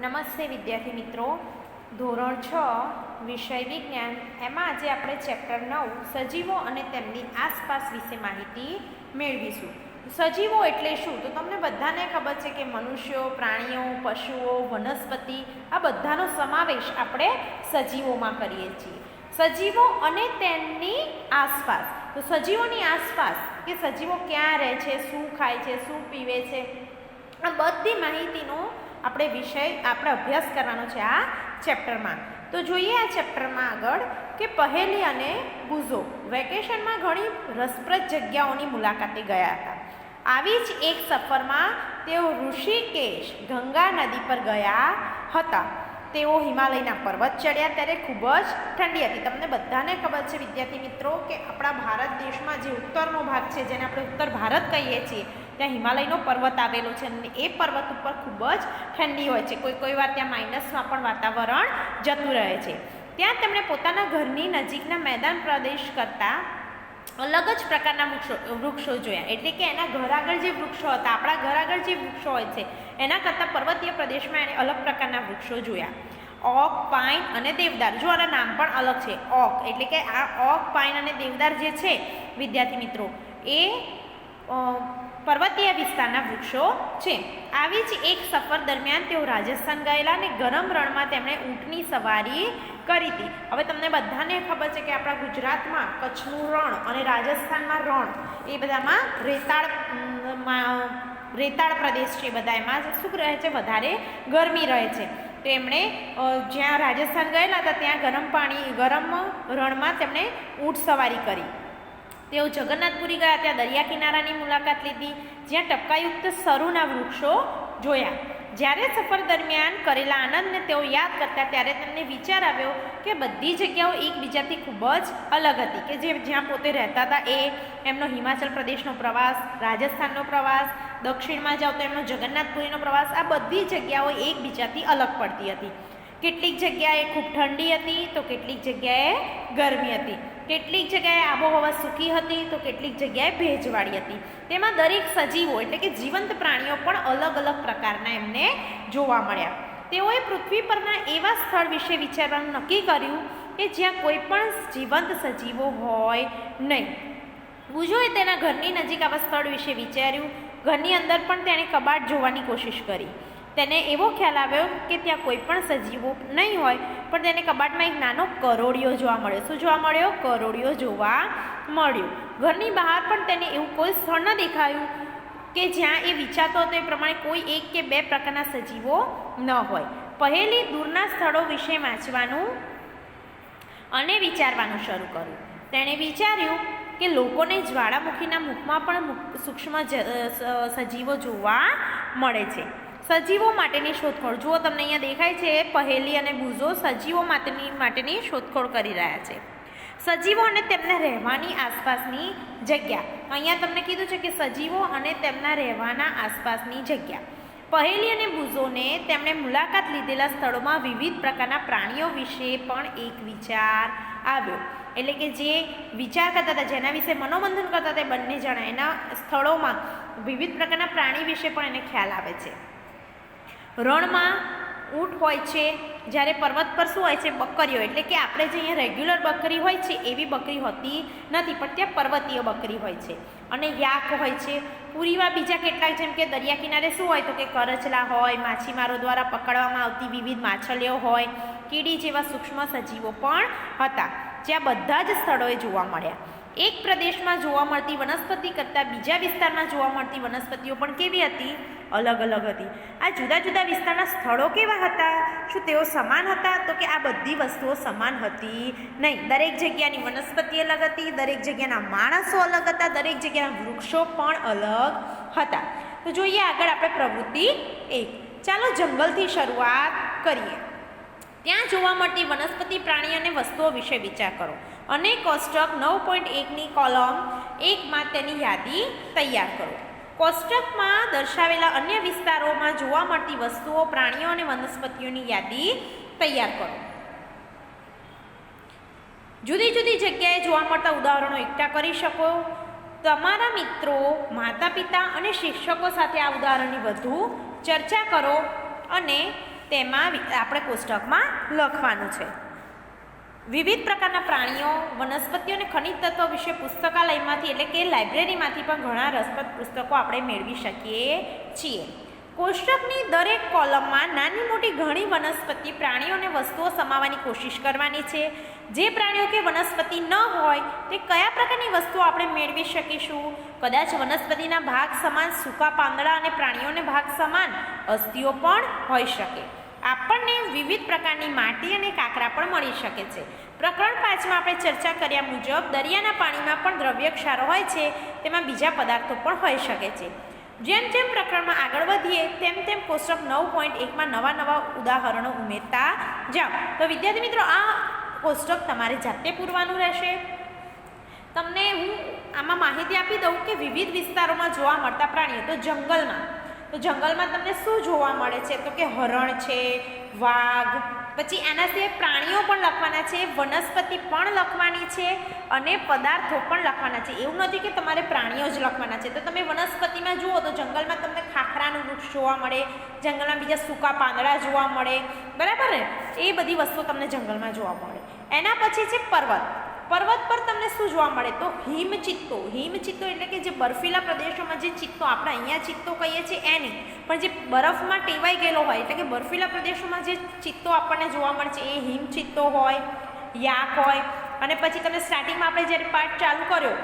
નમસ્તે વિદ્યાર્થી મિત્રો. ધોરણ છ, વિષય વિજ્ઞાન. એમાં આજે આપણે ચેપ્ટર નવ, સજીવો અને તેમની આસપાસ વિશે માહિતી મેળવીશું. સજીવો એટલે શું? તો તમને બધાને ખબર છે કે મનુષ્યો, પ્રાણીઓ, પશુઓ, વનસ્પતિ, આ બધાનો સમાવેશ આપણે સજીવોમાં કરીએ છીએ. સજીવો અને તેમની આસપાસ. તો સજીવોની આસપાસ કે સજીવો ક્યાં રહે છે, શું ખાય છે, શું પીવે છે? આ બધી માહિતીનો આપણે વિષય આપણે અભ્યાસ કરવાનો છે આ ચેપ્ટરમાં. તો જોઈએ આ ચેપ્ટરમાં આગળ કે પહેલી અને ગુઝો વેકેશનમાં ઘણી રસપ્રદ જગ્યાઓની મુલાકાતે ગયા હતા. આવી જ એક સફરમાં તેઓ ઋષિકેશ ગંગા નદી પર ગયા હતા. તેઓ હિમાલયના પર્વત ચડ્યા ત્યારે ખૂબ જ ઠંડી હતી. તમને બધાને ખબર છે વિદ્યાર્થી મિત્રો કે આપણા ભારત દેશમાં જે ઉત્તરનો ભાગ છે, જેને આપણે ઉત્તર ભારત કહીએ છીએ ત્યાં હિમાલયનો પર્વત આવેલો છે અને એ પર્વત ઉપર ખૂબ જ ઠંડી હોય છે. કોઈ કોઈ વાર ત્યાં માઇનસમાં પણ વાતાવરણ જતું રહે છે. ત્યાં તેમણે પોતાના ઘરની નજીકના મેદાન પ્રદેશ કરતાં અલગ જ પ્રકારના વૃક્ષો વૃક્ષો જોયા. એટલે કે એના ઘર આગળ જે વૃક્ષો હતા, આપણા ઘર આગળ જે વૃક્ષો હોય છે, એના કરતાં પર્વતીય પ્રદેશમાં એણે અલગ પ્રકારના વૃક્ષો જોયા. ઓક, પાઇન અને દેવદાર. જો આના નામ પણ અલગ છે, ઓક. એટલે કે આ ઓક, પાઇન અને દેવદાર જે છે, વિદ્યાર્થી મિત્રો, એ પર્વતીય વિસ્તારના વૃક્ષો છે. આવી જ એક સફર દરમિયાન તેઓ રાજસ્થાન ગયેલા અને ગરમ રણમાં તેમણે ઊંટની સવારી કરી હતી. હવે તમને બધાને ખબર છે કે આપણા ગુજરાતમાં કચ્છનું રણ અને રાજસ્થાનમાં રણ એ બધામાં રેતાળ રેતાળ પ્રદેશ છે બધા એમાં શું રહે છે? વધારે ગરમી રહે છે. તો એમણે જ્યાં રાજસ્થાન ગયેલા હતા ત્યાં ગરમ પાણી, ગરમ રણમાં તેમણે ઊંટ સવારી કરી. તેઓ જગન્નાથપુરી ગયા ત્યાં દરિયા કિનારાની મુલાકાત લીધી, જ્યાં ટપકાયુક્ત સરુના વૃક્ષો જોયા. જ્યારે સફર દરમિયાન કરેલા આનંદને તેઓ યાદ કરતા ત્યારે તેમને વિચાર આવ્યો કે બધી જગ્યાઓ એકબીજાથી ખૂબ જ અલગ હતી, કે જે જ્યાં પોતે રહેતા હતા એ એમનો હિમાચલ પ્રદેશનો પ્રવાસ, રાજસ્થાનનો પ્રવાસ, દક્ષિણમાં જાઓ તો એમનો જગન્નાથપુરીનો પ્રવાસ, આ બધી જગ્યાઓ એકબીજાથી અલગ પડતી હતી. કેટલીક જગ્યાએ ખૂબ ઠંડી હતી, તો કેટલીક જગ્યાએ ગરમી હતી. કેટલીક જગ્યાએ આબોહવા સૂકી હતી તો કેટલીક જગ્યાએ ભેજવાળી હતી. તેમાં દરેક સજીવો એટલે કે જીવંત પ્રાણીઓ પણ અલગ અલગ પ્રકારના એમને જોવા મળ્યા. તેઓએ પૃથ્વી પરના એવા સ્થળ વિશે વિચારવાનું નક્કી કર્યું કે જ્યાં કોઈ પણ જીવંત સજીવો હોય નહીં. બુજોએ તેના ઘરની નજીક આવા સ્થળ વિશે વિચાર્યું. ઘરની અંદર પણ તેણે કબાટ જોવાની કોશિશ કરી. તેને એવો ખ્યાલ આવ્યો કે ત્યાં કોઈ પણ સજીવો નહીં હોય, પણ તેને કબાટમાં એક નાનો કરોડિયો જોવા મળ્યો. શું જોવા મળ્યો? કરોડિયો જોવા મળ્યો. ઘરની બહાર પણ તેને એવું કોઈ સ્થળ ન દેખાયું કે જ્યાં એ વિચારતો હતો એ પ્રમાણે કોઈ એક કે બે પ્રકારના સજીવો ન હોય. પહેલી દૂરના સ્થળો વિશે વાંચવાનું અને વિચારવાનું શરૂ કર્યું. તેણે વિચાર્યું કે લોકોને જ્વાળામુખીના મુખમાં પણ સૂક્ષ્મ સજીવો જોવા મળે છે. સજીવો માટેની શોધખોળ. જુઓ તમને અહીંયા દેખાય છે, પહેલી અને બુઝો સજીવો માટેની માટેની શોધખોળ કરી રહ્યા છે. સજીવો અને તેમના રહેવાની આસપાસની જગ્યા. અહીંયા તમને કીધું છે કે સજીવો અને તેમના રહેવાના આસપાસની જગ્યા. પહેલી અને બુઝોને તેમણે મુલાકાત લીધેલા સ્થળોમાં વિવિધ પ્રકારના પ્રાણીઓ વિશે પણ એક વિચાર આવ્યો. એટલે કે જે વિચાર કરતા હતા, જેના વિશે મનોમંથન કરતા હતા બંને જણા એના સ્થળોમાં વિવિધ પ્રકારના પ્રાણી વિશે પણ એને ખ્યાલ આવે છે. રણમાં ઊંટ હોય છે, જ્યારે પર્વત પર શું હોય છે, બકરીઓ. એટલે કે આપણે જે અહીંયા રેગ્યુલર બકરી હોય છે, એવી બકરી હોતી નથી, પણ ત્યાં પર્વતીય બકરી હોય છે. અને યાક હોય છે. પુરીમાં બીજા કેટલાક, જેમ કે દરિયા કિનારે શું હોય તો કે કરચલા હોય, માછીમારો દ્વારા પકડવામાં આવતી વિવિધ માછલીઓ હોય, કીડી જેવા સૂક્ષ્મ સજીવો પણ હતા, જ્યાં બધા જ સ્થળોએ જોવા મળ્યા. એક પ્રદેશમાં જોવા મળતી વનસ્પતિ કરતાં બીજા વિસ્તારમાં જોવા મળતી વનસ્પતિઓ પણ કેવી હતી? અલગ અલગ હતી. આ જુદા જુદા વિસ્તારના સ્થળો કેવા હતા? શું તેઓ સમાન હતા? તો કે આ બધી વસ્તુઓ સમાન હતી નહીં. દરેક જગ્યાની વનસ્પતિ અલગ હતી, દરેક જગ્યાના માણસો અલગ હતા, દરેક જગ્યાના વૃક્ષો પણ અલગ હતા. તો જોઈએ આગળ આપણે પ્રવૃત્તિ એક. ચાલો જંગલથી શરૂઆત કરીએ. ત્યાં જોવા મળતી વનસ્પતિ, પ્રાણી અને વસ્તુઓ વિશે વિચાર કરો. અને કોષ્ટક નવ પોઈન્ટ એકની કોલમ એકમાં તેની યાદી તૈયાર કરો. કોષ્ટકમાં દર્શાવેલા અન્ય વિસ્તારોમાં જોવા મળતી વસ્તુઓ, પ્રાણીઓ અને વનસ્પતિઓની યાદી તૈયાર કરો. જુદી જુદી જગ્યાએ જોવા મળતા ઉદાહરણો એકઠા કરી શકો. તમારા મિત્રો માતા પિતા અને શિક્ષકો સાથે આ ઉદાહરણની વધુ ચર્ચા કરો અને તેમાં આપણે કોષ્ટકમાં લખવાનું છે. વિવિધ પ્રકારના પ્રાણીઓ, વનસ્પતિઓ અને ખનિજ તત્વો વિશે પુસ્તકાલયમાંથી એટલે કે લાઇબ્રેરીમાંથી પણ ઘણા રસપ્રદ પુસ્તકો આપણે મેળવી શકીએ છીએ. કોષ્ટકની દરેક કોલમમાં નાની મોટી ઘણી વનસ્પતિ, પ્રાણીઓ અને વસ્તુઓ સમાવવાની કોશિશ કરવાની છે. જે પ્રાણીઓ કે વનસ્પતિ ન હોય, તે કયા પ્રકારની વસ્તુઓ આપણે મેળવી શકીશું? કદાચ વનસ્પતિના ભાગ સમાન સૂકા પાંદડા અને પ્રાણીઓને ભાગ સમાન અસ્થિઓ પણ હોઈ શકે. આપણને વિવિધ પ્રકારની માટી અને કાંકરા પણ મળી શકે છે. પ્રકરણ પાંચમાં આપણે ચર્ચા કર્યા મુજબ દરિયાના પાણીમાં પણ દ્રવ્ય ક્ષારો હોય છે, તેમાં બીજા પદાર્થો પણ હોઈ શકે છે. જેમ જેમ પ્રકરણમાં આગળ વધીએ, તેમ તેમ કોષ્ટક નવ પોઈન્ટ એકમાં નવા નવા ઉદાહરણો ઉમેરતા જાઓ. તો વિદ્યાર્થી મિત્રો, આ કોષ્ટક તમારે જાતે પૂરવાનું રહેશે. તમને હું આમાં માહિતી આપી દઉં કે વિવિધ વિસ્તારોમાં જોવા મળતા પ્રાણીઓ, તો જંગલમાં તો જંગલમાં તમને શું જોવા મળે છે? તો કે હરણ છે, વાઘ, પછી એના સિવાય પ્રાણીઓ પણ લખવાના છે, વનસ્પતિ પણ લખવાની છે અને પદાર્થો પણ લખવાના છે. એવું નથી કે તમારે પ્રાણીઓ જ લખવાના છે. તો તમે વનસ્પતિમાં જુઓ તો જંગલમાં તમને ખાખરાનું વૃક્ષ જોવા મળે, જંગલમાં બીજા સૂકા પાંદડા જોવા મળે. બરાબર ને? એ બધી વસ્તુઓ તમને જંગલમાં જોવા મળે. એના પછી છે પર્વત. પર્વત પર તમને શું જોવા મળે? તો હિમચિત્તો. હિમચિત્તો એટલે કે જે બર્ફીલા પ્રદેશોમાં જે ચિત્તો આપણે અહીંયા ચિત્તો કહીએ છીએ એ નહીં. પણ જે બરફમાં ટેવાઈ ગયેલો હોય, એટલે કે બર્ફીલા પ્રદેશોમાં જે ચિત્તો આપણને જોવા મળે છે, એ હિમચિત્તો હોય, યાક હોય. અને પછી તમે સ્ટાર્ટિંગમાં આપણે જ્યારે પાઠ ચાલુ કર્યો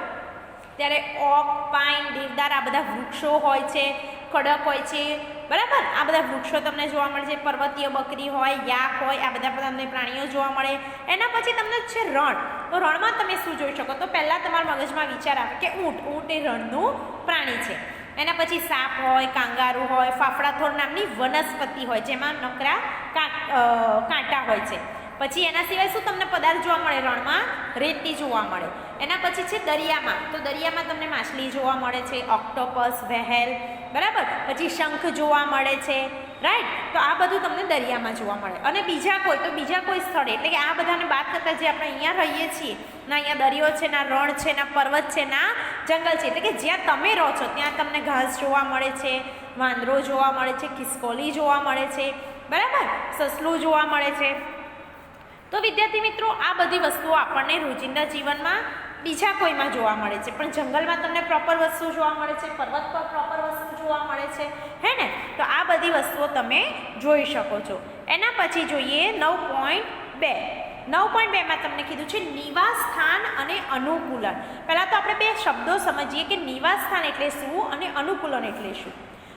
ત્યારે ઓક, પાઇન, દેવદાર આ બધા વૃક્ષો હોય છે ખડક હોય છે. બરાબર? આ બધા વૃક્ષો તમને જોવા મળે છે. પર્વતીય બકરી હોય, યાક હોય, આ બધા તમને પ્રાણીઓ જોવા મળે. એના પછી તમને છે રણ. તો રણમાં તમે શું જોઈ શકો? તો પહેલાં તમારા મગજમાં વિચાર આવે કે ઊંટ ઊંટ એ રણનું પ્રાણી છે. એના પછી સાપ હોય, કાંગારું હોય, ફાફડાથોર નામની વનસ્પતિ હોય, જેમાં નકરા કાંટ હોય છે. પછી એના સિવાય શું તમને પદાર્થ જોવા મળે રણમાં? રેતી જોવા મળે. એના પછી છે દરિયામાં. તો દરિયામાં તમને માછલી જોવા મળે છે ઓક્ટોપસ વહેલ બરાબર? પછી શંખ જોવા મળે છે રાઈટ તો આ બધું તમને દરિયામાં જોવા મળે. અને બીજા કોઈ, તો બીજા કોઈ સ્થળે, એટલે કે આ બધાને બાદ કરતાં જે આપણે અહીંયા રહીએ છીએ, ના અહીંયા દરિયો છે, ના રણ છે, ના પર્વત છે, ના જંગલ છે, એટલે કે જ્યાં તમે રહો છો, ત્યાં તમને ઘાસ જોવા મળે છે, વાંદરો જોવા મળે છે, ખિસકોલી જોવા મળે છે, બરાબર? સસલું જોવા મળે છે. તો વિદ્યાર્થી મિત્રો, આ બધી વસ્તુઓ આપણને રોજિંદા જીવનમાં બીજા કોઈમાં જોવા મળે છે. પણ જંગલમાં તમને પ્રોપર વસ્તુ જોવા મળે છે, પર્વત પર પ્રોપર વસ્તુ જોવા મળે છે, હે ને? તો આ બધી વસ્તુઓ તમે જોઈ શકો છો. એના પછી જોઈએ નવ પોઈન્ટ બે. નવ પોઈન્ટ બેમાં તમને કીધું છે નિવાસ સ્થાન અને અનુકૂલન. પહેલાં તો આપણે બે શબ્દો સમજીએ કે નિવાસ સ્થાન એટલે શું અને અનુકૂલન એટલે શું?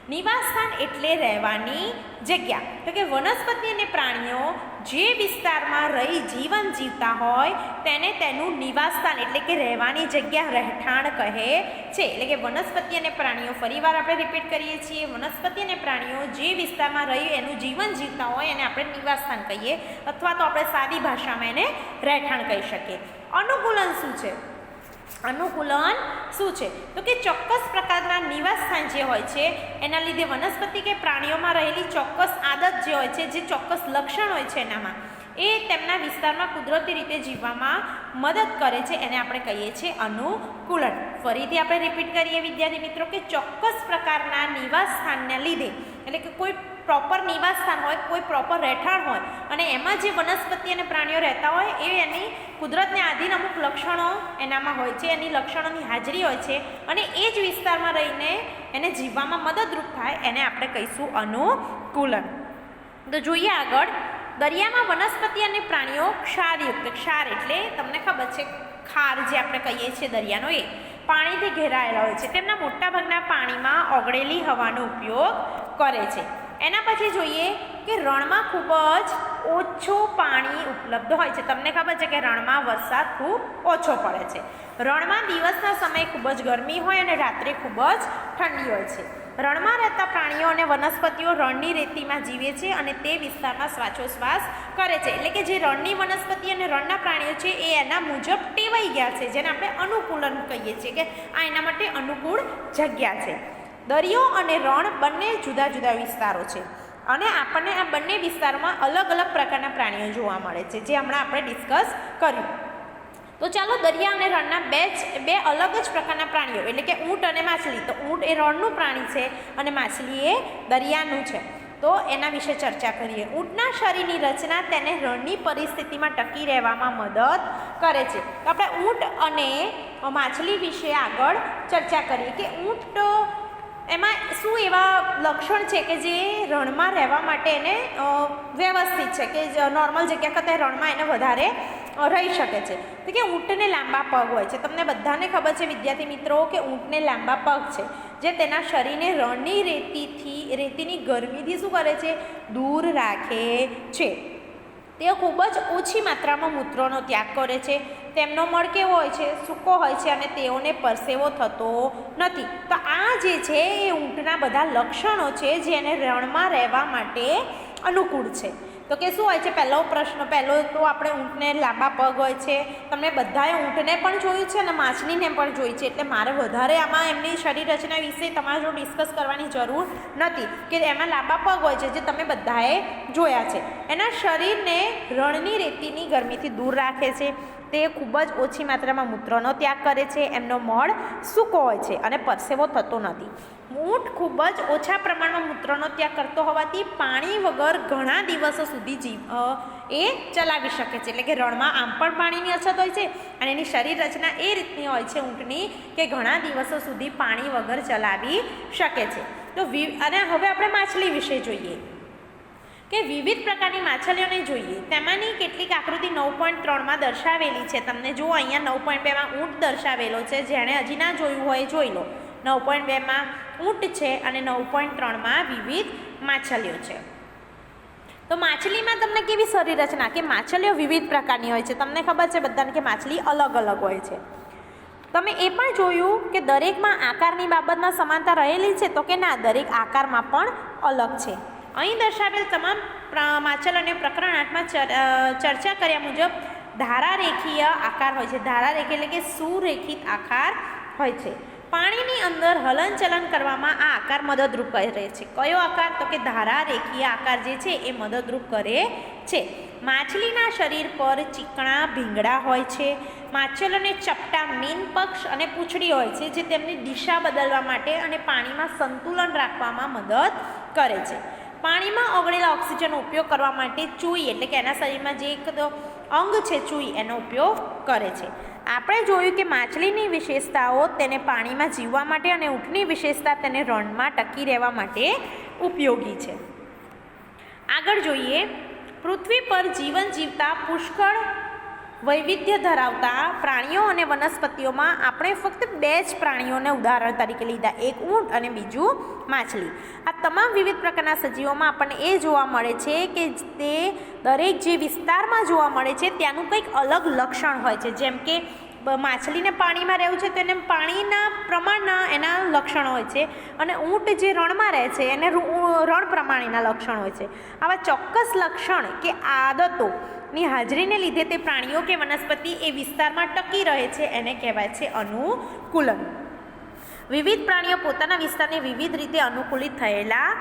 નિવાસ સ્થાન એટલે રહેવાની જગ્યા. તો કે વનસ્પતિ અને પ્રાણીઓ જે વિસ્તારમાં રહી જીવન જીવતા હોય, તેને તેનું નિવાસસ્થાન એટલે કે રહેવાની જગ્યા રહેઠાણ કહે છે. એટલે કે વનસ્પતિ અને પ્રાણીઓ, ફરીવાર આપણે રિપીટ કરીએ છીએ, વનસ્પતિ અને પ્રાણીઓ જે વિસ્તારમાં રહી એનું જીવન જીવતા હોય એને આપણે નિવાસસ્થાન કહીએ અથવા તો આપણે સાદી ભાષામાં એને રહેઠાણ કહી શકીએ. અનુકૂલન શું છે? અનુકૂલન શું છે? તો કે ચોક્કસ પ્રકારના નિવાસ સ્થાન જે હોય છે, એના લીધે વનસ્પતિ કે પ્રાણીઓમાં રહેલી ચોક્કસ આદત જે હોય છે, જે ચોક્કસ લક્ષણ હોય છે એનામાં, એ તેમના વિસ્તારમાં કુદરતી રીતે જીવવામાં મદદ કરે છે એને આપણે કહીએ છીએ અનુકૂલન. ફરીથી આપણે રિપીટ કરીએ વિદ્યાર્થી મિત્રો કે ચોક્કસ પ્રકારના નિવાસ સ્થાનને લીધે, એટલે કે કોઈ પ્રોપર નિવાસસ્થાન હોય, કોઈ પ્રોપર રહેઠાણ હોય અને એમાં જે વનસ્પતિ અને પ્રાણીઓ રહેતા હોય, એ એની કુદરતને આધીન અમુક લક્ષણો એનામાં હોય છે, એની લક્ષણોની હાજરી હોય છે અને એ જ વિસ્તારમાં રહીને એને જીવવામાં મદદરૂપ થાય એને આપણે કહીશું અનુકૂલન. તો જોઈએ આગળ, દરિયામાં વનસ્પતિ અને પ્રાણીઓ ક્ષારયુક્ત, ક્ષાર એટલે તમને ખબર છે, ખાર જે આપણે કહીએ છીએ દરિયાનો એ, પાણીથી ઘેરાયેલા હોય છે. તેમના મોટાભાગના પાણીમાં ઓગળેલી હવાનો ઉપયોગ કરે છે. એના પછી જોઈએ કે રણમાં ખૂબ જ ઓછું પાણી ઉપલબ્ધ હોય છે. તમને ખબર છે કે રણમાં વરસાદ ખૂબ ઓછો પડે છે. રણમાં દિવસના સમયે ખૂબ જ ગરમી હોય અને રાત્રે ખૂબ જ ઠંડી હોય છે. રણમાં રહેતા પ્રાણીઓ અને વનસ્પતિઓ રણની રેતીમાં જીવે છે અને તે વિસ્તારમાં શ્વાસોશ્વાસ કરે છે. એટલે કે જે રણની વનસ્પતિ અને રણના પ્રાણીઓ છે એ એના મુજબ ટેવાઈ ગયા છે, જેને આપણે અનુકૂલન કહીએ છીએ કે આ એના માટે અનુકૂળ જગ્યા છે. દરિયો અને રણ બંને જુદા જુદા વિસ્તારો છે. અને આપણને આ બંને વિસ્તારોમાં અલગ અલગ પ્રકારના પ્રાણીઓ જોવા મળે છે, જે હમણાં આપણે ડિસ્કસ કર્યું. તો ચાલો દરિયા અને રણના બે જ, બે અલગ જ પ્રકારના પ્રાણીઓ, એટલે કે ઊંટ અને માછલી. તો ઊંટ એ રણનું પ્રાણી છે અને માછલી એ દરિયાનું છે. તો એના વિશે ચર્ચા કરીએ. ઊંટના શરીરની રચના તેને રણની પરિસ્થિતિમાં ટકી રહેવામાં મદદ કરે છે. તો આપણે ઊંટ અને માછલી વિશે આગળ ચર્ચા કરીએ કે ઊંટ એમાં શું એવા લક્ષણ છે કે જે રણમાં રહેવા માટે એને વ્યવસ્થિત છે કે નોર્મલ જગ્યા કરતાં રણમાં એને વધારે રહી શકે છે. તો કે ઊંટને લાંબા પગ હોય છે. તમને બધાને ખબર છે વિદ્યાર્થી મિત્રો કે ઊંટને લાંબા પગ છે, જે તેના શરીરને રણની રેતીથી, રેતીની ગરમીથી શું કરે છે? દૂર રાખે છે. તેઓ ખૂબ જ ઓછી માત્રામાં મૂત્રોનો ત્યાગ કરે છે. તેમનો મળ કેવો હોય છે? સૂકો હોય છે અને તેઓને પરસેવો થતો નથી. તો આ જે છે એ ઊંટના બધા લક્ષણો છે જેને રણમાં રહેવા માટે અનુકૂળ છે. તો કે શું હોય છે, પહેલો પ્રશ્ન, પહેલો તો આપણે ઊંટને લાંબા પગ હોય છે. તમને બધાએ ઊંટને પણ જોયું છે અને માછલીને પણ જોઈ છે. એટલે મારે વધારે આમાં એમની શરીર રચના વિશે તમારે જો ડિસ્કસ કરવાની જરૂર નથી. કે એમાં લાંબા પગ હોય છે જે તમે બધાએ જોયા છે. એના શરીરને રણની રેતીની ગરમીથી દૂર રાખે છે. તે ખૂબ જ ઓછી માત્રામાં મૂત્રનો ત્યાગ કરે છે, એમનો મળ સૂકો હોય છે અને પરસેવો થતો નથી. ઊંટ ખૂબ જ ઓછા પ્રમાણમાં મૂત્રનો ત્યાગ કરતો હોવાથી પાણી વગર ઘણા દિવસો સુધી જીવ એ ચલાવી શકે છે. એટલે કે રણમાં આમ પણ પાણીની અછત હોય છે અને એની શરીર રચના એ રીતની હોય છે ઊંટની કે ઘણા દિવસો સુધી પાણી વગર ચલાવી શકે છે. તો અને હવે આપણે માછલી વિશે જોઈએ. કે વિવિધ પ્રકારની માછલીઓને જોઈએ. તેમાંની કેટલીક આકૃતિ નવ પોઈન્ટ ત્રણમાં દર્શાવેલી છે. તમને જુઓ, અહીંયા નવ પોઈન્ટ બેમાં ઊંટ દર્શાવેલો છે, જેણે હજી ના જોયું હોય જોઈ લો. નવ પોઈન્ટ બેમાં ઊંટ છે અને નવ પોઈન્ટ ત્રણમાં વિવિધ માછલીઓ છે. તો માછલીમાં તમને કેવી શરીર રચના કે માછલીઓ વિવિધ પ્રકારની હોય છે. તમને ખબર છે બધાને કે માછલી અલગ અલગ હોય છે. તમે એ પણ જોયું કે દરેકમાં આકારની બાબતમાં સમાનતા રહેલી છે? તો કે ના, દરેક આકારમાં પણ અલગ છે. અહીં દર્શાવેલ તમામ અને પ્રકરણ આઠમાં ચર- ચર્ચા કર્યા મુજબ ધારારેખીય આકાર હોય છે. ધારારેખી એટલે કે સુરેખિત આકાર હોય છે. પાણીની અંદર હલનચલન કરવામાં આ આકાર મદદરૂપ કરે છે. કયો આકાર? તો કે ધારારેખીય આકાર જે છે એ મદદરૂપ કરે છે. માછલીના શરીર પર ચીકણા, ભીંગડા હોય છે. માછલીઓને ચપટા મીન પક્ષ અને પૂંછડી હોય છે, જે તેમની દિશા બદલવા માટે અને પાણીમાં સંતુલન રાખવામાં મદદ કરે છે. પાણીમાં ઓગળેલા ઓક્સિજનનો ઉપયોગ કરવા માટે ચૂઈ એટલે કે એના શરીરમાં જે એક અંગ છે ચૂઈ એનો ઉપયોગ કરે છે. આપણે જોયું કે માછલીની વિશેષતાઓ તેને પાણીમાં જીવવા માટે અને ઊંટની વિશેષતા તેને રણમાં ટકી રહેવા માટે ઉપયોગી છે. આગળ જોઈએ, પૃથ્વી પર જીવન જીવતા પુષ્કળ વૈવિધ્ય ધરાવતા પ્રાણીઓ અને વનસ્પતિઓમાં આપણે ફક્ત બે જ પ્રાણીઓને ઉદાહરણ તરીકે લીધા. એક ઊંટ અને બીજું માછલી. આ તમામ વિવિધ પ્રકારના સજીવોમાં આપણને એ જોવા મળે છે કે તે દરેક જે વિસ્તારમાં જોવા મળે છે, ત્યાંનું કંઈક અલગ લક્ષણ હોય છે. જેમ કે માછલીને પાણીમાં રહેવું છે તો એને પાણીના પ્રમાણના એના લક્ષણો હોય છે અને ઊંટ જે રણમાં રહે છે એને રણ પ્રમાણેના લક્ષણ હોય છે. આવા ચોક્કસ લક્ષણ કે આદતોની હાજરીને લીધે તે પ્રાણીઓ કે વનસ્પતિ એ વિસ્તારમાં ટકી રહે છે એને કહેવાય છે અનુકૂલન. વિવિધ પ્રાણીઓ પોતાના વિસ્તારને વિવિધ રીતે અનુકૂલિત થયેલા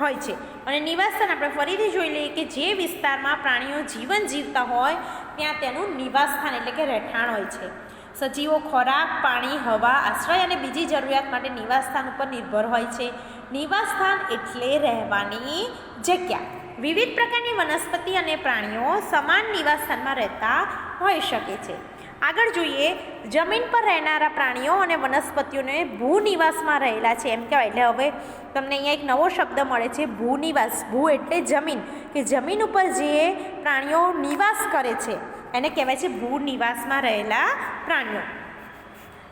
હોય છે. અને નિવાસસ્થાન આપણે ફરીથી જોઈ લઈએ કે જે વિસ્તારમાં પ્રાણીઓ જીવન જીવતા હોય ત્યાં તેનું નિવાસસ્થાન એટલે કે રહેઠાણ હોય છે. સજીવો ખોરાક, પાણી, હવા, આશ્રય અને બીજી જરૂરિયાત માટે નિવાસસ્થાન ઉપર નિર્ભર હોય છે. નિવાસસ્થાન એટલે રહેવાની જગ્યા. વિવિધ પ્રકારની વનસ્પતિ અને પ્રાણીઓ સમાન નિવાસસ્થાનમાં રહેતા હોઈ શકે છે. આગળ જોઈએ, જમીન પર રહેનારા પ્રાણીઓ અને વનસ્પતિઓને ભૂનિવાસમાં રહેલા છે. એમ કહેવાય. એટલે હવે તમને અહીંયા એક નવો શબ્દ મળે છે, ભૂનિવાસ. ભૂ એટલે જમીન. કે જમીન ઉપર જે પ્રાણીઓ નિવાસ કરે છે. એને કહેવાય છે ભૂનિવાસમાં રહેલા પ્રાણીઓ.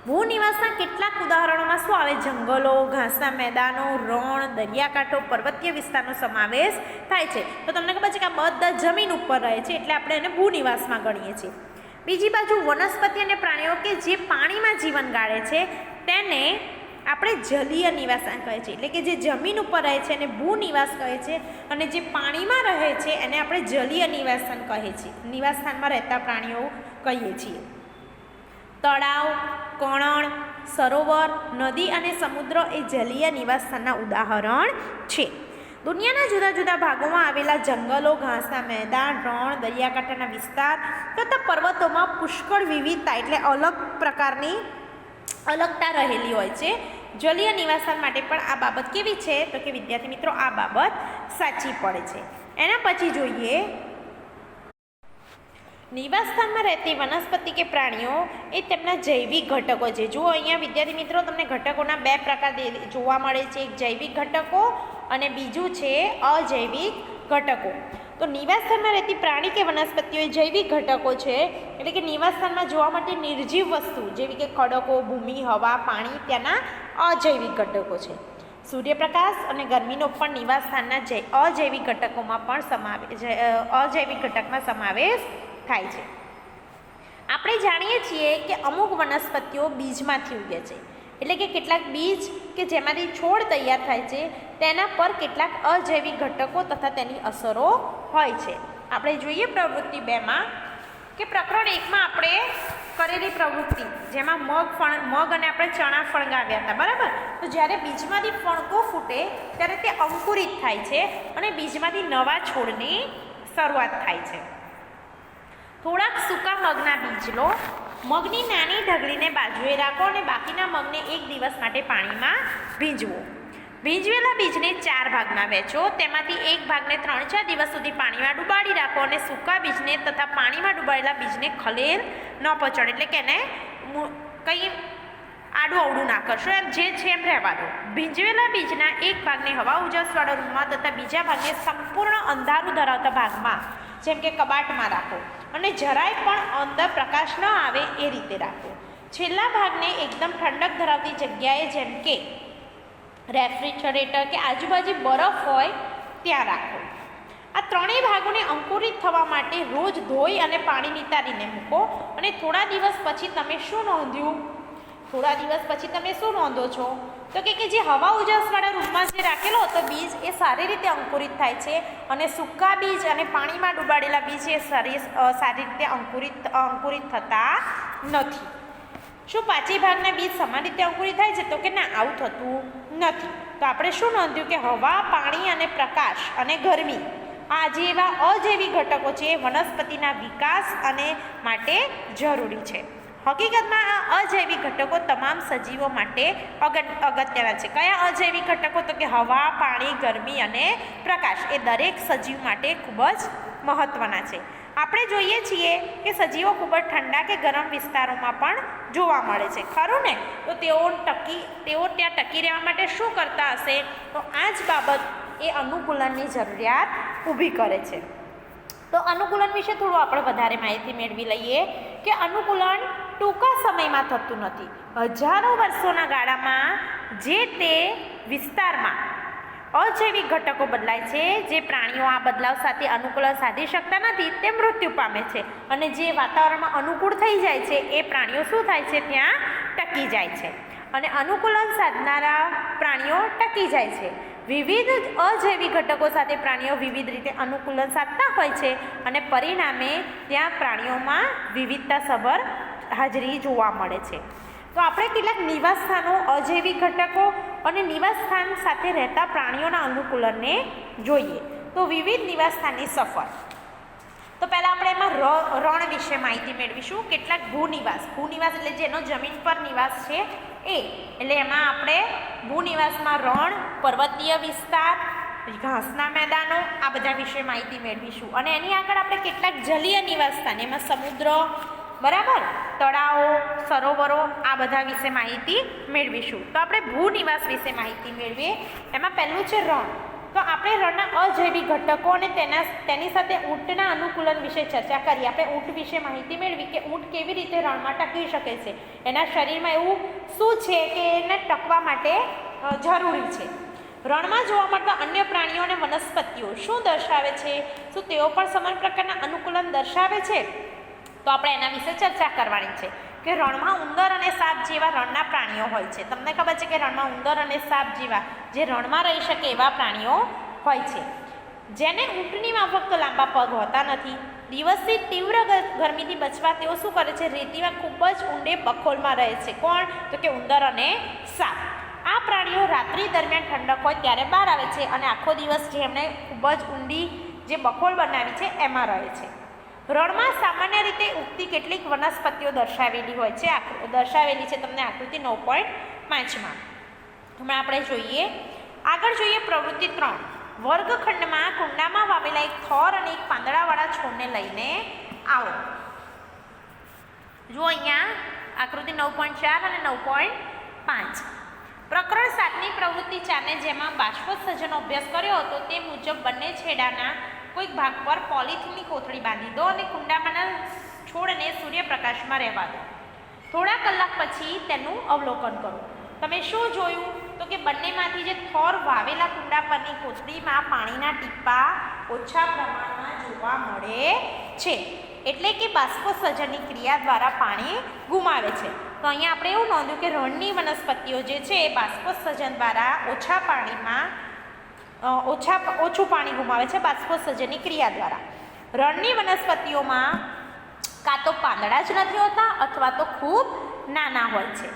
ભૂનિવાસના કેટલાક ઉદાહરણોમાં શું આવે? જંગલો, ઘાસના મેદાનો, રણ, દરિયાકાંઠો, પર્વતીય વિસ્તારનો સમાવેશ થાય છે. તો તમને ખબર છે કે આ બધા જમીન ઉપર રહે છે, એટલે આપણે એને ભૂનિવાસમાં ગણીએ છીએ. બીજી બાજુ વનસ્પતિ અને પ્રાણીઓ કે જે પાણીમાં જીવન ગાળે છે, તેને આપણે જલીય નિવાસન કહે છે એટલે કે જે જમીન ઉપર રહે છે એને ભૂનિવાસ કહે છે અને જે પાણીમાં રહે છે એને આપણે જલીય નિવાસન કહે છે નિવાસસ્થાનમાં રહેતા પ્રાણીઓ કહીએ છીએ. તળાવ, કણણ, સરોવર, નદી અને સમુદ્ર એ જલીય નિવાસસ્થાનના ઉદાહરણ છે. દુનિયાના જુદા જુદા ભાગોમાં આવેલા જંગલો ઘાસના મેદાન, રણ, દરિયાકાંઠાના વિસ્તાર તથા પર્વતોમાં પુષ્કળ વિવિધતા એટલે અલગ પ્રકારની અલગતા રહેલી હોય છે. જલીય નિવાસન માટે પણ આ બાબત કેવી છે? તો કે વિદ્યાર્થી મિત્રો, આ બાબત સાચી પડે છે. એના પછી જોઈએ, નિવાસસ્થાનમાં રહેતી વનસ્પતિ કે પ્રાણીઓ એ તેમના જૈવિક ઘટકો છે. જુઓ, અહીંયા વિદ્યાર્થી મિત્રો, તમને ઘટકોના બે પ્રકાર જોવા મળે છે. એક જૈવિક ઘટકો અને બીજું છે અજૈવિક ઘટકો. તો નિવાસસ્થાનમાં રહેતી પ્રાણી કે વનસ્પતિઓ એ જૈવિક ઘટકો છે, એટલે કે નિવાસસ્થાનમાં જોવા માટે નિર્જીવ વસ્તુ, જેવી કે ખડકો, ભૂમિ, હવા, પાણી, ત્યાંના અજૈવિક ઘટકો છે. સૂર્યપ્રકાશ અને ગરમીનો પણ નિવાસસ્થાનના અજૈવિક ઘટકોમાં પણ સમાવેશ અજૈવિક ઘટકમાં સમાવેશ થાય છે. આપણે જાણીએ છીએ કે અમુક વનસ્પતિઓ બીજમાંથી ઉગે છે. એટલે કે કેટલાક બીજ કે જેમાંથી છોડ તૈયાર થાય છે, તેના પર કેટલાક અજૈવિક ઘટકો તથા તેની અસરો હોય છે. આપણે જોઈએ પ્રવૃત્તિ બેમાં કે પ્રકરણ એકમાં આપણે કરેલી પ્રવૃત્તિ, જેમાં મગ ફણ, મગ અને આપણે ચણા ફણગાવ્યા હતા, બરાબર? તો જ્યારે બીજમાંથી ફણકો ફૂટે, ત્યારે તે અંકુરિત થાય છે અને બીજમાંથી નવા છોડની શરૂઆત થાય છે. થોડાક સૂકા મગના બીજ લો મગની નાની ઢગલીને બાજુએ રાખો અને બાકીના મગને એક દિવસ માટે પાણીમાં ભીંજવો. ભીંજવેલા બીજને ચાર ભાગમાં વહેંચો. તેમાંથી એક ભાગને ત્રણ ચાર દિવસ સુધી પાણીમાં ડુબાડી રાખો અને સૂકા બીજને તથા પાણીમાં ડુબાડેલા બીજને ખલેલ ન પહોંચાડે. એટલે કે એને કંઈ આડું અવડું ના કરશો. એમ જે છે એમ રહેવા દો. ભીંજવેલા બીજના એક ભાગને હવા ઉજાસવાળા રૂમમાં તથા બીજા ભાગને સંપૂર્ણ અંધારું ધરાવતા ભાગમાં, જેમ કે કબાટમાં રાખો. અને જરાય પણ અંદર પ્રકાશ ન આવે એ રીતે રાખો. છેલ્લા ભાગને એકદમ ઠંડક ધરાવતી જગ્યાએ જેમ કે રેફ્રિજરેટર કે આજુબાજુ બરફ હોય ત્યાં રાખો. આ ત્રણેય ભાગોને અંકુરિત થવા માટે રોજ ધોઈ અને પાણી નિતારીને મૂકો અને થોડા દિવસ પછી તમે શું નોંધ્યું? થોડા દિવસ પછી તમે શું નોંધો છો? તો કે કે જે હવા ઉજાસવાળા રૂમમાં જે રાખેલો હતો બીજ, એ સારી રીતે અંકુરિત થાય છે અને સૂકા બીજ અને પાણીમાં ડુબાડેલા બીજ એ સારી સારી રીતે અંકુરિત અંકુરિત થતા નથી. શું પાછી ભાગના બીજ સમાન રીતે અંકુરિત થાય છે? તો કે ના, આવું થતું નથી. તો આપણે શું નોંધ્યું કે હવા, પાણી અને પ્રકાશ અને ગરમી આ જેવા અજેવી ઘટકો છે વનસ્પતિના વિકાસ અને માટે જરૂરી છે. હકીકતમાં આ અજૈવિક ઘટકો તમામ સજીવો માટે અગત, અગત્યના છે. કયા અજૈવિક ઘટકો? તો કે હવા, પાણી, ગરમી અને પ્રકાશ એ દરેક સજીવ માટે ખૂબ જ મહત્ત્વના છે. આપણે જોઈએ છીએ કે સજીવો ખૂબ જ ઠંડા કે ગરમ વિસ્તારોમાં પણ જોવા મળે છે. ખરું ને? તો તેઓ ટકી, તેઓ ત્યાં ટકી રહેવા માટે શું કરતા હશે? તો આ જ બાબત એ અનુકૂલનની જરૂરિયાત ઊભી કરે છે. તો અનુકૂલન વિશે થોડું આપણે વધારે માહિતી મેળવી લઈએ કે અનુકૂલન ટૂંકા સમયમાં થતું નથી. હજારો વર્ષોના ગાળામાં જે તે વિસ્તારમાં અજૈવિક ઘટકો બદલાય છે, જે પ્રાણીઓ આ બદલાવ સાથે અનુકૂલન સાધી શકતા નથી, તે મૃત્યુ પામે છે અને જે વાતાવરણમાં અનુકૂળ થઈ જાય છે, એ પ્રાણીઓ શું થાય છે? ત્યાં ટકી જાય છે અને અનુકૂલન સાધનારા પ્રાણીઓ ટકી જાય છે. વિવિધ અજૈવિક ઘટકો સાથે પ્રાણીઓ વિવિધ રીતે અનુકૂલન સાધતા હોય છે અને પરિણામે ત્યાં પ્રાણીઓમાં વિવિધતાસભર હાજરી જોવા મળે છે. તો આપણે કેટલાક નિવાસસ્થાનો, અજૈવિક ઘટકો અને નિવાસ સ્થાન સાથે રહેતા પ્રાણીઓના અનુકૂલનને જોઈએ. તો વિવિધ નિવાસસ્થાનની સફર. તો પહેલાં આપણે એમાં રણ વિશે માહિતી મેળવીશું. કેટલાક ભૂનિવાસ. ભૂનિવાસ એટલે જેનો જમીન પર નિવાસ છે એ. એટલે એમાં આપણે ભૂનિવાસમાં રણ, પર્વતીય વિસ્તાર, ઘાસના મેદાનો, આ બધા વિશે માહિતી મેળવીશું. અને એની આગળ આપણે કેટલાક જલીય નિવાસસ્થાન, એમાં સમુદ્ર બરાબર? તળાવો, સરોવરો, આ બધા વિશે માહિતી મેળવીશું. તો આપણે ભૂનિવાસ વિશે માહિતી મેળવીએ. એમાં પહેલું છે રણ. તો આપણે રણના અજૈવિક ઘટકો અને તેના તેની સાથે ઊંટના અનુકૂલન વિશે ચર્ચા કરી. આપણે ઊંટ વિશે માહિતી મેળવી કે ઊંટ કેવી રીતે રણમાં ટકી શકે છે. એના શરીરમાં એવું શું છે કે એને ટકવા માટે જરૂરી છે. રણમાં જોવા મળતા અન્ય પ્રાણીઓ અને વનસ્પતિઓ શું દર્શાવે છે? શું તેઓ પણ સમાન પ્રકારના અનુકૂલન દર્શાવે છે? તો આપણે એના વિશે ચર્ચા કરવાની છે કે રણમાં ઉંદર અને સાપ જેવા રણના પ્રાણીઓ હોય છે. તમને ખબર છે કે રણમાં ઉંદર અને સાપ જેવા જે રણમાં રહી શકે એવા પ્રાણીઓ હોય છે. જેને ઊંટની માફક તો લાંબા પગ હોતા નથી. દિવસથી તીવ્ર ગરમીથી બચવા તેઓ શું કરે છે? રેતીમાં ખૂબ જ ઊંડે બખોલમાં રહે છે. કોણ? તો કે ઉંદર અને સાપ. આ પ્રાણીઓ રાત્રિ દરમિયાન ઠંડક હોય ત્યારે બહાર આવે છે અને આખો દિવસ જે એમણે ખૂબ જ ઊંડી જે બખોલ બનાવી છે, એમાં રહે છે. રણમાં સામાન્ય રીતે ઉગતી કેટલીક વનસ્પતિઓ દર્શાવેલી હોય છે. દર્શાવેલી છે તમને આકૃતિ નવ પોઈન્ટ પાંચમાં હમણાં આપણે જોઈએ. આગળ જોઈએ પ્રવૃત્તિ ત્રણ. વર્ગખંડમાં કુંડામાં વાવેલા એક થોર અને એક પાંદડાવાળા છોડને લઈને આવો. જુઓ અહીંયા આકૃતિ નવ પોઈન્ટ ચાર અને નવ પોઈન્ટ પાંચ. પ્રકરણ સાતની પ્રવૃત્તિ ચારને જેમાં બાષ્પોત્સર્જનનો અભ્યાસ કર્યો હતો તે મુજબ બંને છેડાના કોઈક ભાગ પર પોલિથીનની કોથળી બાંધી દો અને કુંડામાંના છોડને સૂર્યપ્રકાશમાં રહેવા દો. થોડા કલાક પછી તેનું અવલોકન કરો. તમે શું જોયું? તો કે બંનેમાંથી જે થોર વાવેલા કુંડા પરની કોથળીમાં પાણીના ટીપા ઓછા પ્રમાણમાં જોવા મળે છે. એટલે કે બાષ્પોત્સર્જનની ક્રિયા દ્વારા પાણી ગુમાવે છે. તો અહીંયા આપણે એવું નોંધ્યું કે રણની વનસ્પતિઓ જે છે એ બાષ્પોત્સર્જન દ્વારા ઓછા પાણીમાં ઓછા ઓછું પાણી ગુમાવે છે બાષ્પોત્સર્જનની ક્રિયા દ્વારા. રણની વનસ્પતિઓમાં કાં તો પાંદડા જ નથી હોતા અથવા તો ખૂબ નાના હોય છે.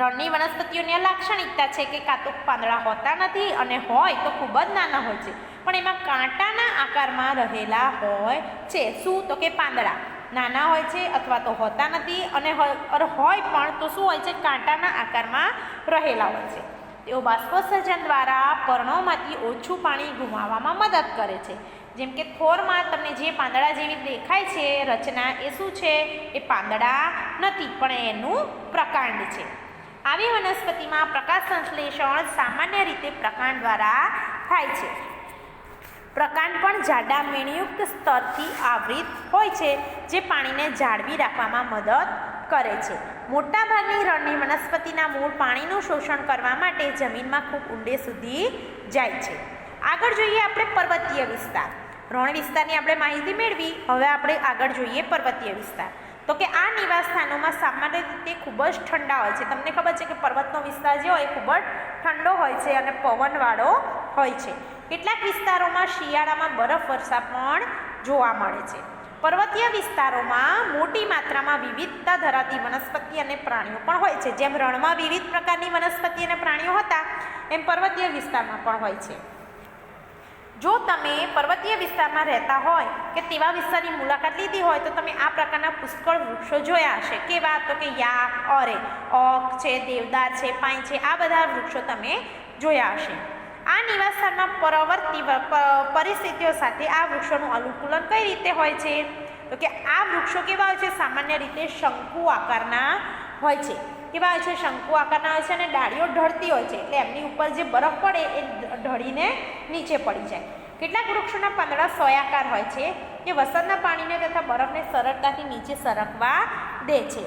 રણની વનસ્પતિઓની લાક્ષણિકતા છે કે કાં તો પાંદડા હોતા નથી અને હોય તો ખૂબ જ નાના હોય છે. પણ એમાં કાંટાના આકારમાં રહેલા હોય છે. શું? તો કે પાંદડા. નાના હોય છે અથવા તો હોતા નથી અને હોય પણ તો શું હોય છે? કાંટાના આકારમાં રહેલા હોય છે. તેઓ બાષ્પોત્સર્જન દ્વારા પર્ણોમાંથી ઓછું પાણી ગુમાવવામાં મદદ કરે છે. જેમ કે થોરમાં તમને જે પાંદડા જેવી દેખાય છે, રચના એ શું છે? એ પાંદડા નથી, પણ એનું પ્રકાંડ છે. આવી વનસ્પતિમાં પ્રકાશ સંશ્લેષણ સામાન્ય રીતે પ્રકાંડ દ્વારા થાય છે. પ્રકાંડ પણ જાડા મીણયુક્ત સ્તરથી આવૃત હોય છે, જે પાણીને જાળવી રાખવામાં મદદ કરે છે. મોટાભાગની રણની વનસ્પતિના મૂળ પાણીનું શોષણ કરવા માટે જમીનમાં ખૂબ ઊંડે સુધી જાય છે. આગળ જોઈએ આપણે પર્વતીય વિસ્તાર. રણ વિસ્તારની આપણે માહિતી મેળવી, હવે આપણે આગળ જોઈએ પર્વતીય વિસ્તાર. તો કે આ નિવાસ સ્થાનોમાં સામાન્ય રીતે ખૂબ જ ઠંડા હોય છે. તમને ખબર છે કે પર્વતનો વિસ્તાર જે હોય ખૂબ જ ઠંડો હોય છે અને પવનવાળો હોય છે. કેટલાક વિસ્તારોમાં શિયાળામાં બરફ વર્ષા પણ જોવા મળે છે. પર્વતીય વિસ્તારોમાં મોટી માત્રામાં વિવિધતા ધરાવતી વનસ્પતિ અને પ્રાણીઓ પણ હોય છે. જેમ રણમાં વિવિધ પ્રકારની વનસ્પતિ અને પ્રાણીઓ હતા, એમ પર્વતીય વિસ્તારમાં પણ હોય છે. જો તમે પર્વતીય વિસ્તારમાં રહેતા હોય કે તેવા વિસ્તારની મુલાકાત લીધી હોય, તો તમે આ પ્રકારના પુષ્કળ વૃક્ષો જોયા હશે. કેવા? તો કે યાક અરે ઓક છે, દેવદાર છે પાઈ છે, આ બધા વૃક્ષો તમે જોયા હશે. આ નિવાસસ્થાનમાં પરવર્તી પરિસ્થિતિઓ સાથે આ વૃક્ષોનું અનુકૂલન કઈ રીતે હોય છે? તો કે આ વૃક્ષો કેવા હોય છે? સામાન્ય રીતે શંકુ આકારના હોય છે. કેવા હોય છે? શંકુ આકારના હોય છે અને ડાળીઓ ઢળતી હોય છે. એટલે એમની ઉપર જે બરફ પડે એ ઢળીને નીચે પડી જાય. કેટલાક વૃક્ષોના પાંદડા સોયાકાર હોય છે જે વરસાદના પાણીને તથા બરફને સરળતાથી નીચે સરકવા દે છે.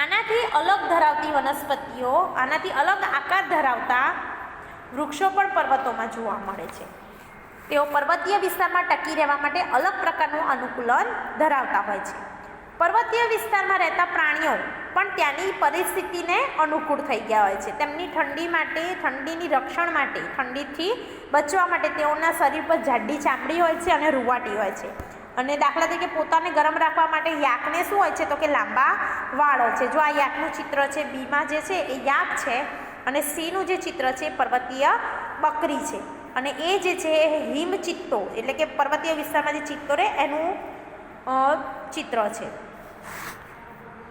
આનાથી અલગ ધરાવતી વનસ્પતિઓ, આનાથી અલગ આકાર ધરાવતા વૃક્ષો પણ પર્વતોમાં જોવા મળે છે. તેઓ પર્વતીય વિસ્તારમાં ટકી રહેવા માટે અલગ પ્રકારનું અનુકૂલન ધરાવતા હોય છે. પર્વતીય વિસ્તારમાં રહેતા પ્રાણીઓ પણ ત્યાંની પરિસ્થિતિને અનુકૂળ થઈ ગયા હોય છે. તેમની ઠંડી માટે, ઠંડીની રક્ષણ માટે, ઠંડીથી બચવા માટે તેઓના શરીર પર જાડી ચામડી હોય છે અને રૂવાટી હોય છે. અને દાખલા તરીકે પોતાને ગરમ રાખવા માટે યાકને શું હોય છે તો કે લાંબા વાળ છે. જો આ યાકનું ચિત્ર છે, બીમાં જે છે એ યાક છે અને સીનું જે ચિત્ર છે, પર્વતીય બકરી છે. અને એ જે છે, એ હિમ ચિત્તો એટલે કે પર્વતીય વિસ્તારમાં જે ચિત્તો રહે એનું ચિત્ર છે.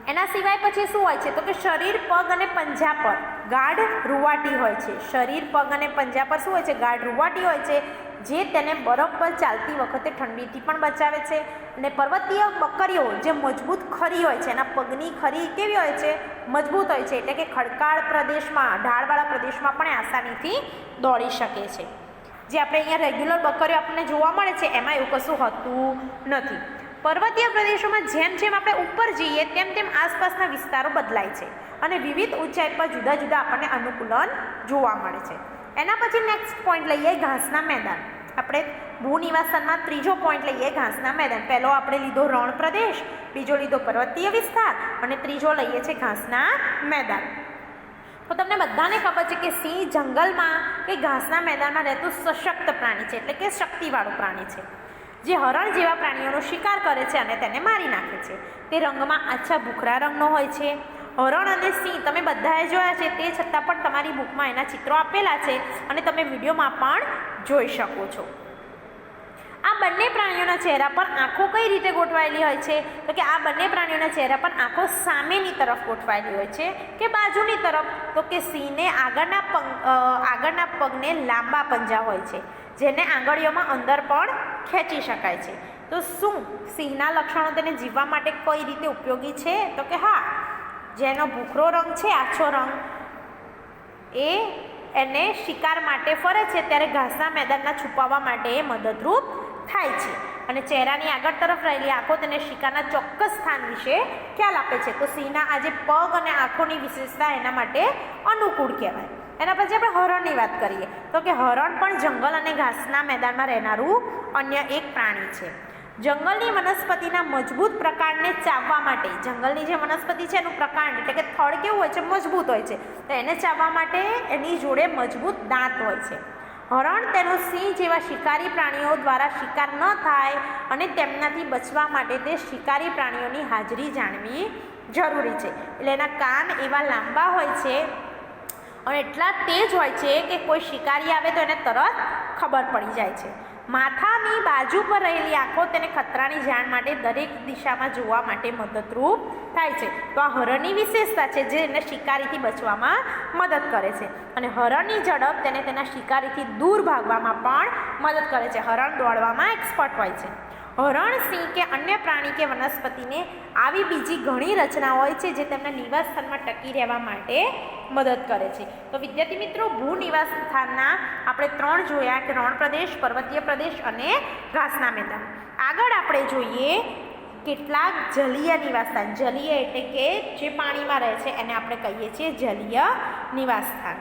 એના સિવાય પછી શું હોય છે? તો કે શરીર, પગ અને પંજા પર ગાઢ રૂવાટી હોય છે. શરીર, પગ અને પંજા પર શું હોય છે? ગાઢ રૂવાટી હોય છે, જે તેને બરફ પર ચાલતી વખતે ઠંડીથી પણ બચાવે છે. અને પર્વતીય બકરીઓ જે મજબૂત ખરી હોય છે, એના પગની ખરી કેવી હોય છે? મજબૂત હોય છે, એટલે કે ખડકાળ પ્રદેશમાં, ઢાળવાળા પ્રદેશમાં પણ આસાનીથી દોડી શકે છે. જે આપણે અહીંયા રેગ્યુલર બકરીઓ આપણને જોવા મળે છે, એમાં એવું કશું હોતું નથી. પર્વતીય પ્રદેશોમાં જેમ જેમ આપણે ઉપર જઈએ, તેમ તેમ આસપાસના વિસ્તારો બદલાય છે અને વિવિધ ઊંચાઈ પર જુદા જુદા આપણને અનુકૂલન જોવા મળે છે. એના પછી નેક્સ્ટ પોઈન્ટ લઈએ ઘાસના મેદાન. આપણે ભૂનિવાસનમાં ત્રીજો પોઈન્ટ લઈએ ઘાસના મેદાન. પહેલો આપણે લીધો રણ પ્રદેશ, બીજો લીધો પર્વતીય વિસ્તાર અને ત્રીજો લઈએ છે ઘાસના મેદાન. તો તમને બધાને ખબર છે કે સિંહ જંગલમાં કે ઘાસના મેદાનમાં રહેતું સશક્ત પ્રાણી છે, એટલે કે શક્તિવાળું પ્રાણી છે. જે હરણ જેવા પ્રાણીઓનો શિકાર કરે છે અને તેને મારી નાખે છે. તે રંગમાં આછા ભૂખરા રંગનો હોય છે. હરણ અને સિંહ તમે બધાએ જોયા છે, તે છતાં પણ તમારી બુકમાં એના ચિત્રો આપેલા છે અને તમે વિડીયોમાં પણ જોઈ શકો છો. આ બંને પ્રાણીઓના ચહેરા પર આંખો કઈ રીતે ગોઠવાયેલી હોય છે? તો કે આ બંને પ્રાણીઓના ચહેરા પર આંખો સામેની તરફ ગોઠવાયેલી હોય છે કે બાજુની તરફ? તો કે સિંહને આગળના પગ આગળના પગને લાંબા પંજા હોય છે. જેને આંગળીઓમાં અંદર પણ ખેંચી શકાય છે. તો શું સિંહના લક્ષણો તેને જીવવા માટે કઈ રીતે ઉપયોગી છે? તો કે હા, જેનો ભૂખરો રંગ છે, આછો રંગ, એ એને શિકાર માટે ફરે છે, ત્યારે ઘાસના મેદાનના છુપાવવા માટે એ મદદરૂપ થાય છે. અને ચહેરાની આગળ તરફ રહેલી આંખો તેને શિકારના ચોક્કસ સ્થાન વિશે ખ્યાલ આપે છે. તો સિંહના આજે પગ અને આંખોની વિશેષતા એના માટે અનુકૂળ કહેવાય. એના પછી આપણે હરણની વાત કરીએ. તો કે હરણ પણ જંગલ અને ઘાસના મેદાનમાં રહેનારું અન્ય એક પ્રાણી છે. જંગલની વનસ્પતિના મજબૂત પ્રકારને ચાવવા માટે, જંગલની જે વનસ્પતિ છે એનું પ્રકાંડ એટલે કે થડ કેવું હોય છે, મજબૂત હોય છે, તો એને ચાવવા માટે એની જોડે મજબૂત દાંત હોય છે. હરણ તેનો સિંહ જેવા શિકારી પ્રાણીઓ દ્વારા શિકાર ન થાય અને તેમનાથી બચવા માટે તે શિકારી પ્રાણીઓની હાજરી જાણવી જરૂરી છે. એટલે એના કાન એવા લાંબા હોય છે અને એટલા તેજ હોય છે કે કોઈ શિકારી આવે તો એને તરત ખબર પડી જાય છે. માથાની બાજુ પર રહેલી આંખો તેને ખતરાની જાણ માટે દરેક દિશામાં જોવા માટે મદદરૂપ થાય છે. તો આ હરણની વિશેષતા છે જે એને શિકારીથી બચવામાં મદદ કરે છે. અને હરણની ઝડપ તેને તેના શિકારીથી દૂર ભાગવામાં પણ મદદ કરે છે. હરણ દોડવામાં એક્સપર્ટ હોય છે. હરણ સિંહ કે અન્ય પ્રાણી કે વનસ્પતિને આવી બીજી ઘણી રચના હોય છે જે તેમના નિવાસ સ્થાનમાં ટકી રહેવા માટે મદદ કરે છે. તો વિદ્યાર્થી મિત્રો, ભૂ નિવાસ સ્થાનના આપણે ત્રણ જોયા કે રણ પ્રદેશ પર્વતીય પ્રદેશ અને ઘાસના મેદાન. આગળ આપણે જોઈએ કેટલાક જલીય નિવાસસ્થાન જલીય એટલે કે જે પાણીમાં રહે છે એને આપણે કહીએ છીએ જલીય નિવાસસ્થાન